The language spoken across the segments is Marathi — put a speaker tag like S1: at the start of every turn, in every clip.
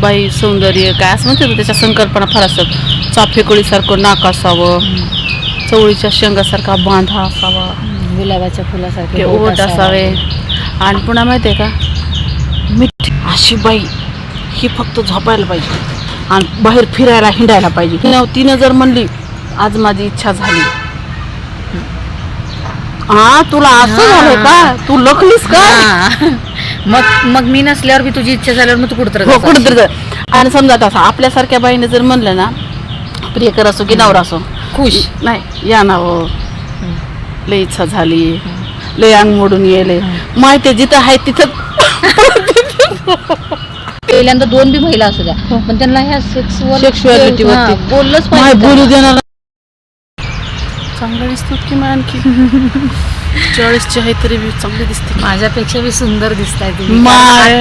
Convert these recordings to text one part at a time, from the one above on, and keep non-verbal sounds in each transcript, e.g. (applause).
S1: बाई सौंदर्य काय असं म्हणते त्याच्या संकल्पना फार असतात. चाफेकोळीसारखं नाक असावं चवळीच्या शेंगासारखा बांधा असावा.
S2: गुलाबाच्या फुलासारखे
S1: ओट असावे. आणि पुन्हा माहिती आहे का? मिठी. अशी बाई ही फक्त झोपायला पाहिजे. आणि बाहेर फिरायला हिंडायला पाहिजे. तिनं तिनं जर म्हणली आज माझी इच्छा झाली. हा तुला असं. झालंय का? तू लखलीस का.
S2: मग मग मी नसल्यावर बी तुझी इच्छा झाल्यावर मग तू कुठतर
S1: हो कुठेतरी जर आणि समजा आता असं आपल्यासारख्या बाईने जर म्हणलं ना प्रियकर असो की नवरा असो
S2: खुश.
S1: नाही या ना हो. लय इच्छा झाली. लय अंग मोडून येले माहिती जिथं आहे तिथं
S2: पहिल्यांदा दोन बी महिला असू द्या पण त्यांना ह्या सेक्सुअल
S1: Sexuality वरती.
S2: बोललंच
S1: माय
S2: पाहिजे
S1: बोलू देणार चांगलं दिसतो की मग आणखी? चाळीसची आहे तरी बी चांगली दिसते
S2: माझ्यापेक्षा बी सुंदर दिसताय तुम्ही.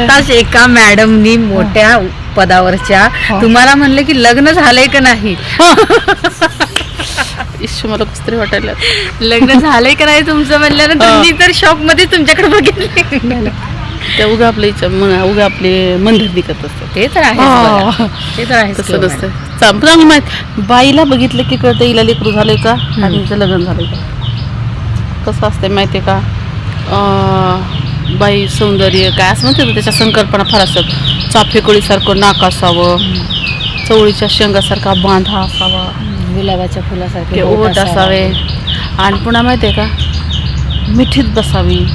S2: आताच एका मॅडमनी मोठ्या पदावरच्या तुम्हाला म्हणले की लग्न झालंय का नाही?
S1: इश्यू मला कसं तरी वाटायला
S2: लग्न झालंय का नाही तुमचं म्हणल्यानंतर
S1: हा.
S2: मी तर शॉपमध्ये तुमच्याकडे बघितले.
S1: त्या उगा मन उगा आपले मनधर निघत असतात.
S2: ते तर आहे. ते तर आहे
S1: तसं नसतं. चांग- चांगलं माहीत बाईला बघितलं की कळतं हिला लेकरू झालंय का? आणि हिचं लग्न झालंय का? कसं असतंय माहितीये का? अं, बाई सौंदर्य काय असं म्हणते त्याच्या संकल्पना फार असतात. चाफेकोळीसारखं नाक असावं चवळीच्या शेंगासारखा बांधा असावा.
S2: गुलाबाच्या फुलासारखे
S1: ओट असावे. आणि पुन्हा माहितीये का? मिठीत बसावी.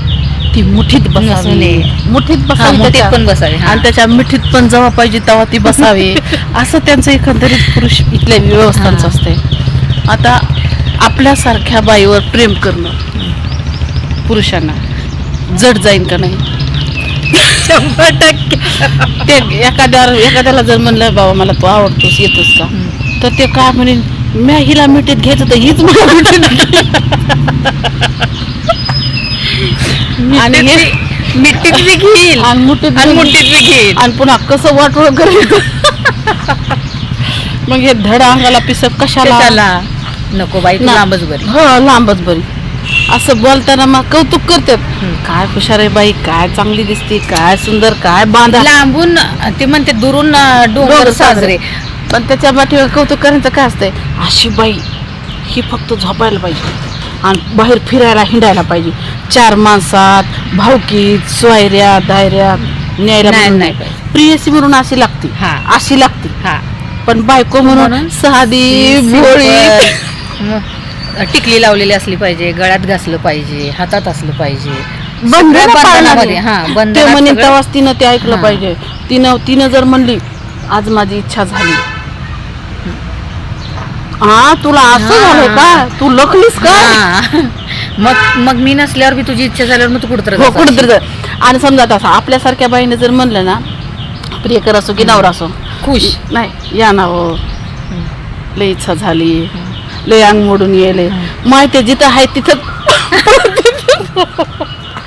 S1: ती मुठीत बसावी. मुठीत बसावी
S2: पण बसावी.
S1: आणि त्याच्या मिठीत पण जेव्हा पाहिजे तेव्हा ती बसावी. (laughs) असं त्यांचं एकंदरीत पुरुष इथल्या व्यवस्थांचं. असते आता आपल्यासारख्या बाईवर प्रेम करणं. पुरुषांना. जड जाईन का नाही?
S2: शंभर टक्के.
S1: ते एखाद्यावर एखाद्याला जर म्हणलं बाबा मला तू आवडतोस येतोस का? तर ते काय म्हणेन म्या हिला मिठीत घ्यायचं तर हीच मला मिठीत घे." आणि हे
S2: मिठीत बी घेईल.
S1: आणि मुठीत
S2: आणि मुठीत बी घेईल.
S1: आणि पुन्हा कसं वाटोळ करेल? मग हे धड अंगाला पिसत कशाला?
S2: नको बाई
S1: ना.
S2: लांबच बरी.
S1: हो लांबच बरी. असं बोलताना मग कौतुक करतात. काय हुशार आहे बाई काय चांगली दिसते काय सुंदर काय बांधा.
S2: लांबून ते म्हणते दुरून अं, डोंगर साजरे.
S1: पण त्याच्या पाठीवर कौतुक करायचं काय असतंय? अशी बाई ही फक्त झोपायला पाहिजे. आणि बाहेर फिरायला हिंडायला पाहिजे. चार माणसात भावकीत सोयऱ्या दायऱ्या न्यायला
S2: नाही,
S1: म्हणून
S2: नाही
S1: नाही. प्रियसी म्हणून अशी लागते.
S2: हा.
S1: अशी लागते.
S2: हा.
S1: पण बायको म्हणून
S2: म्हणून
S1: साधी भोळी. (laughs)
S2: टिकली लावलेली असली पाहिजे गळ्यात घासलं पाहिजे हातात असलं पाहिजे.
S1: बंधनं पाळणारी.
S2: हा
S1: ते म्हणे तेव्हाच तिनं ते ऐकलं
S2: हा.
S1: पाहिजे. तिनं तिनं जर म्हणली आज माझी इच्छा झाली. हा तुला असं
S2: हा.
S1: झालंय का? तू लखलीस का?
S2: हा. मग मग मी नसल्यावर बी तुझी इच्छा झाल्यावर मग तू कुठतर
S1: हो कुठेतरी जर आणि समजा आता असं आपल्यासारख्या बाईने जर म्हणलं ना प्रियकर असो की नवरा असो.
S2: खुश.
S1: नाही या ना हो. लय इच्छा झाली. लय अंग मोडून येले माहिती जिथं आहे तिथं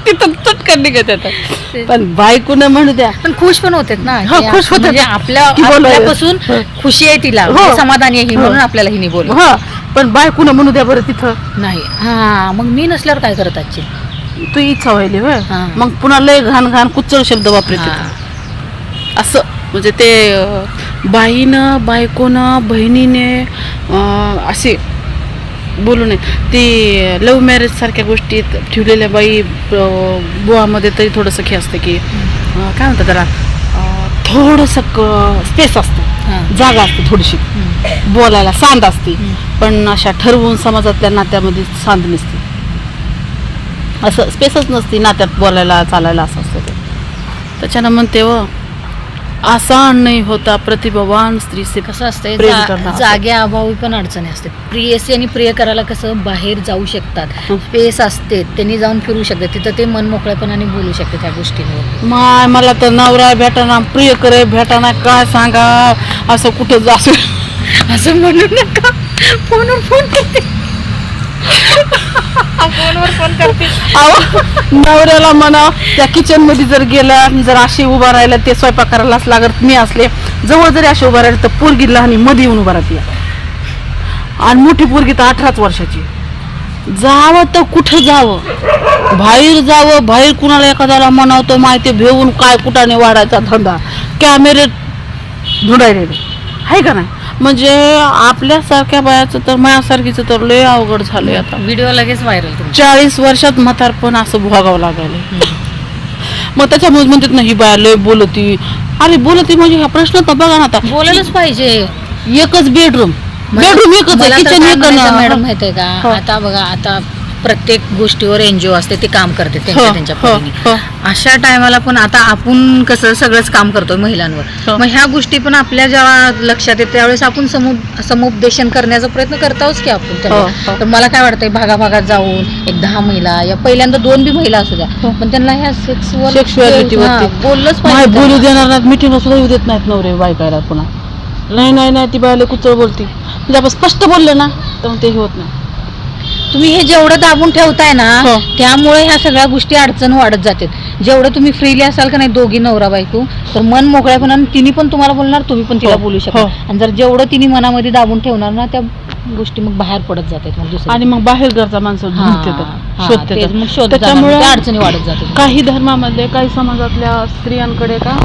S1: तिथं चटकन निघत येतात पण बायकोनं म्हणू द्या
S2: पण खुश पण होते ना
S1: हो, खुश होतात.
S2: म्हणजे आपल्या. आपल्यापासून. खुशी आहे तिला
S1: हो.
S2: म्हणजे समाधानी आहे. म्हणून आपल्याला हिने बोल
S1: हा पण बायकोनं म्हणू द्या बरं तिथं
S2: नाही हा मग मी नसल्यावर काय करत आजची
S1: तू इच्छा व्हायली होय
S2: हा.
S1: मग पुन्हा लय घाण घाण कुचळ शब्द वापरते. असं म्हणजे ते बाईनं बायकोनं बहिणीने असे बोलू नये. ती लव्ह मॅरेज सारख्या गोष्टीत ठेवलेल्या बाई बुवामध्ये तरी थोडंसं हे असतं की काय म्हणतात त्याला? थोडंसं स्पेस असतं. जागा असते थोडीशी. बोलायला सांद असते. पण अशा ठरवून समाजातल्या नात्यामध्ये सांद नसते. असं स्पेसच नसते नात्यात बोलायला चालायला असं असतं ते. त्याच्यानं म्हणते व आसान नाही होता प्रतिभावान स्त्री से
S2: कसं असतंय
S1: प्रेम
S2: जा-
S1: करणं असं.
S2: जाग्या अभावी पण अडचणी असते प्रियसी आणि प्रिय करायला कसं बाहेर जाऊ शकतात.
S1: हं.
S2: स्पेस असते त्यांनी जाऊन फिरू शकतात. तिथं ते मन मोकळेपणाने बोलू शकते त्या गोष्टींवर.
S1: माय मला तर नवरा भेटाना प्रिय करे भेटाना काय सांगा? असं कुठं असं
S2: असं म्हणू नका. फोनवर फोन करते. फोनवर फोन करते
S1: अहो, नवऱ्याला म्हणा त्या किचनमध्ये जर गेल्या जर अशी उभा राहिला ते स्वयंपाक करायलाच लागत मी असले. जवळ जरी अशी उभा राहिली तर पोरगी लहानी मध्ये येऊन उभा राहते. आणि मोठी पोरगी तर अठराच वर्षाची. जावं तर कुठं जावं? बाहेर जावं बाहेर कुणाला एखाद्याला म्हणावतो माहिती भेवून काय कुठाने वाढायचा धंदा. कॅमेरे धुडायले आहे का नाही? म्हणजे आपल्यासारख्या बायाचं तर माझ्यासारखीचं तर लय अवघड झालंय आता.
S2: व्हिडिओ लगेच व्हायरल
S1: चाळीस वर्षात म्हातारपण असं भोगावं लागायला मग त्याच्यामुळे म्हणतात ना ही बाया लय बोलती. अरे बोलती म्हणजे हा प्रश्न तर बघा ना आता.
S2: बोलायलाच पाहिजे.
S1: एकच बेडरूम बेडरूम एकच आहे किचन
S2: काय
S1: एक
S2: म्हणायचं मॅडम. माहितीये का. आता बघा आता प्रत्येक गोष्टीवर एनजीओ असते ते काम करते
S1: हो,
S2: त्यांच्या त्यांच्या
S1: हो,
S2: परीने
S1: हो.
S2: अशा टायमाला पण आता आपण कसं सगळंच काम करतोय महिलांवर
S1: हो.
S2: मग ह्या गोष्टी पण आपल्या जेव्हा लक्षात येते त्यावेळेस आपण समु समुपदेशन करण्याचा प्रयत्न करताच की आपण.
S1: हो, हो.
S2: तर मला काय वाटतंय भागाभागात जाऊन एक दहा महिला या पहिल्यांदा दोन बी महिला असू द्या
S1: हो.
S2: पण त्यांना ह्या
S1: वरती.
S2: बोललंच
S1: बोलू. देणार नाहीत मिटिंग सुद्धा येऊ देत नाहीत नवरे बायकायला पुन्हा नाही नाही नाही ती बायला कुचळ बोलती म्हणजे आपण स्पष्ट बोलले ना तर मग ते हे होत नाही
S2: तुम्ही हे जेवढं दाबून ठेवताय ना
S1: हो.
S2: त्यामुळे ह्या सगळ्या गोष्टी अडचण वाढत जातात. जेवढं तुम्ही फ्रीली असाल का नाही दोघी नवरा बायको तर मन मोकळ्यापणा तिने पण तुम्हाला बोलणार तुम्ही पण तिला
S1: हो,
S2: बोलू
S1: हो.
S2: शकता आणि जर जेवढं तिने मनामध्ये दाबून ठेवणार ना त्या गोष्टी मग बाहेर पडत जातात मग दुसऱ्या
S1: आणि मग बाहेर घरचा माणसं
S2: हा, हा,
S1: शोधते
S2: तेच. मग
S1: त्याच्यामुळे
S2: मग त्या अडचणी वाढत जातात.
S1: काही धर्मामध्ये काही समाजातल्या स्त्रियांकडे का?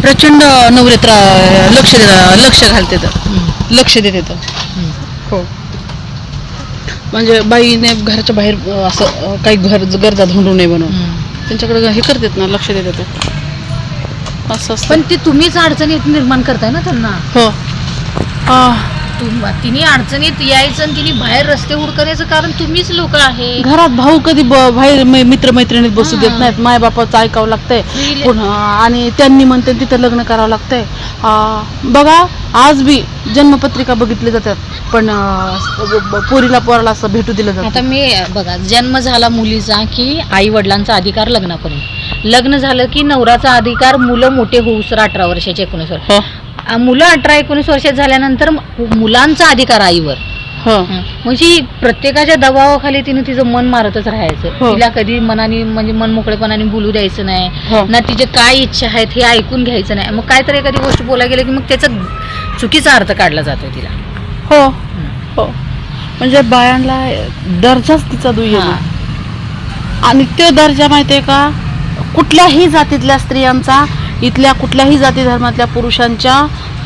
S1: प्रचंड नवरेत्र लक्ष लक्ष घालते तर. लक्ष देते तर. हो. म्हणजे बाईने घराच्या बाहेर असं काही घर गरजा धुंडू नये म्हणून. त्यांच्याकडे हे करतात ना लक्ष देतात असं
S2: पण ते तुम्हीच अडचणीत निर्माण करताय ना त्यांना.
S1: हो.
S2: तुम- तिने अडचणीत यायचं आणि तिने बाहेर रस्ते हुडकण्याचं कारण तुम्हीच लोक आहे
S1: घरात भाऊ कधी ब- बाहेर मित्र मैत्रिणीत बसू देत. नाहीत. माय बापाचं ऐकावं लागतंय. पुन्हा आणि त्यांनी म्हणते तिथं लग्न करावं लागतंय. आ, बघा आज बी जन्मपत्रिका बघितली जातात. पण ब- पोरीला पोराला असं भेटू दिलं
S2: आता
S1: जातं
S2: मी बघा जन्म झाला मुलीचा की आई वडिलांचा अधिकार लग्नापर्यंत लग्न झालं की नवराचा अधिकार मुलं मोठे होऊसर अठरा वर्षाचे एकोणीस वर्ष.
S1: हो.
S2: मुलं अठरा एकोणीस वर्षात झाल्यानंतर मुलांचा अधिकार आईवर.
S1: हो.
S2: म्हणजे प्रत्येकाच्या दबावाखाली तिने तिचं मन मारतच राहायचं.
S1: हो.
S2: तिला कधी मनाने म्हणजे मन मोकळेपणाने बोलू द्यायचं नाही.
S1: हो.
S2: ना तिचे काय इच्छा आहेत हे ऐकून घ्यायचं नाही. मग काहीतरी एखादी गोष्ट बोलायला गेलं की मग त्याचा चुकीचा अर्थ काढला जातो तिला.
S1: हो. हो. म्हणजे बायांना दर्जाच तिचा दुय्यम. आहे. आणि तो दर्जा माहितीये का? कुठल्याही जातीतल्या स्त्रियांचा इथल्या कुठल्याही जाती धर्मातल्या पुरुषांच्या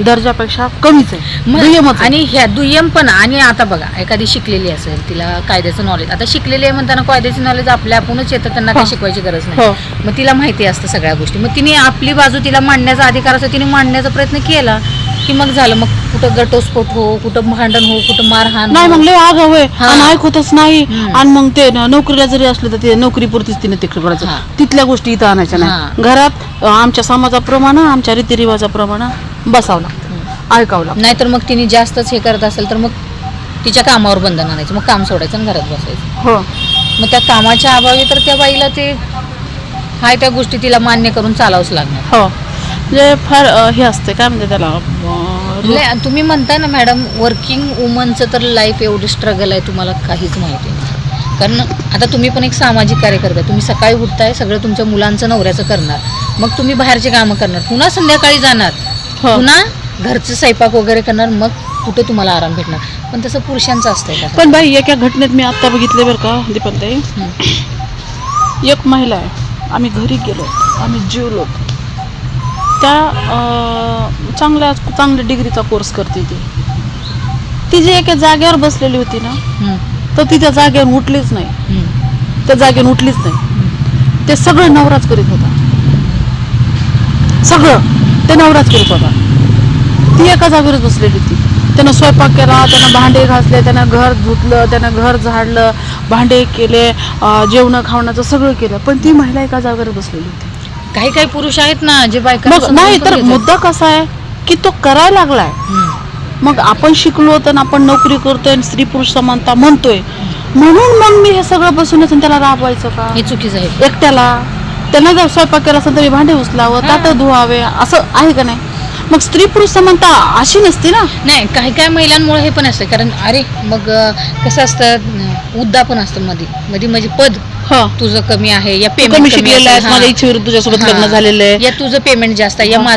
S1: दर्जापेक्षा कमीच आहे
S2: मग-. आणि ह्या दुय्यम पण आणि आता बघा एखादी शिकलेली असेल तिला कायद्याचं नॉलेज आता शिकलेली आहे म्हणताना कायद्याचं नॉलेज आपल्या आपणच येतं त्यांना काही
S1: हो.
S2: शिकवायची गरज नाही
S1: हो
S2: मग तिला माहिती असतं सगळ्या गोष्टी मग तिने आपली बाजू तिला मांडण्याचा अधिकार असतो तिने मांडण्याचा प्रयत्न केला की मग झालं मग कुठं घटस्फोट हो कुठं भांडण हो कुठं मारहाण
S1: नाही
S2: हो.
S1: मग लय आग होय
S2: हा.
S1: आणि ऐकतच नाही. आणि मग ते न- नोकरीला जरी असलं तर ते नोकरीपुरतीच तिने तिकडे. करायचं तिथल्या गोष्टी इथं आणायच्या. नाही घरात आमच्या समाजाप्रमाणे आमच्या रीतिरिवाजाप्रमाणे बसावं लागतं. ऐकावं लागतं.
S2: नाहीतर मग तिने जास्तच हे करत असेल तर मग तिच्या कामावर बंधन आणायचं मग काम सोडायचं आणि घरात बसायचं.
S1: हो.
S2: मग त्या कामाच्या अभावी तर त्या बाईला ते हाय त्या गोष्टी तिला मान्य करून चालावंच लागणार.
S1: हो. म्हणजे फार हे असते काय म्हणते त्याला
S2: तुम्ही म्हणताय ना मॅडम वर्किंग वुमनचं तर लाईफ एवढं स्ट्रगल आहे तुम्हाला काहीच माहिती नाही. कारण आता तुम्ही पण एक सामाजिक कार्य करताय तुम्ही सकाळी उठताय सगळं तुमच्या मुलांचं नवऱ्याचं करणार. मग तुम्ही बाहेरचे कामं करणार. पुन्हा संध्याकाळी जाणार.
S1: हो.
S2: पुन्हा घरचं स्वयंपाक वगैरे करणार मग कुठे तुम्हाला आराम भेटणार. पण तसं पुरुषांचं असतंय का?
S1: पण बाई एका घटनेत मी आता बघितले बरं का दीपलताई
S2: हं.
S1: एक महिला आहे. आम्ही घरी गेलो. आम्ही जेवलो. त्या चांगल्या चांगल्या डिग्रीचा कोर्स करते ती. ती जी एका जागेवर बसलेली होती ना. तर ती त्या जागेवर उठलीच नाही. त्या जागेवर उठलीच नाही. ते सगळं नवराच करीत होता. सगळं. ते नवराच करीत होता. ती एका जागेवरच बसलेली होती. त्यानं स्वयंपाक केला त्यानं भांडे घासले त्यानं घर धुतलं त्यानं घर झाडलं भांडे केले जेवणं खावण्याचं सगळं केलं. पण ती महिला एका जागेवर बसलेली होती.
S2: काही काही पुरुष आहेत ना जे बायका
S1: मग नाही तर मुद्दा कसा आहे की तो करायला लागलाय. मग आपण शिकलो तर आपण नोकरी करतोय आणि स्त्री पुरुष समानता म्हणतोय. म्हणून मग मी हे सगळं बसूनच त्याला राबवायचं का?
S2: हे चुकीचं आहे.
S1: एकट्याला? त्यानं जर स्वयंपाक केला असेल तरी भांडे उचलावं. ताटं धुवावे असं आहे का नाही? मग स्त्री पुरुष समानता अशी नसते ना?
S2: नाही काही काही महिलांमुळे हे पण असतं. कारण अरे मग अं, कसं असतं? अं, उद्दापन असतं मध्ये मध्ये म्हणजे पद
S1: हा.
S2: तुझं कमी आहे या
S1: तू
S2: पेमेंट
S1: कमी शिकलेला आहेस माझ्या इच्छेविरुद्ध तुझ्यासोबत लग्न झालेलं आहे.
S2: या तुझं पेमेंट जास्त आहे या. माझं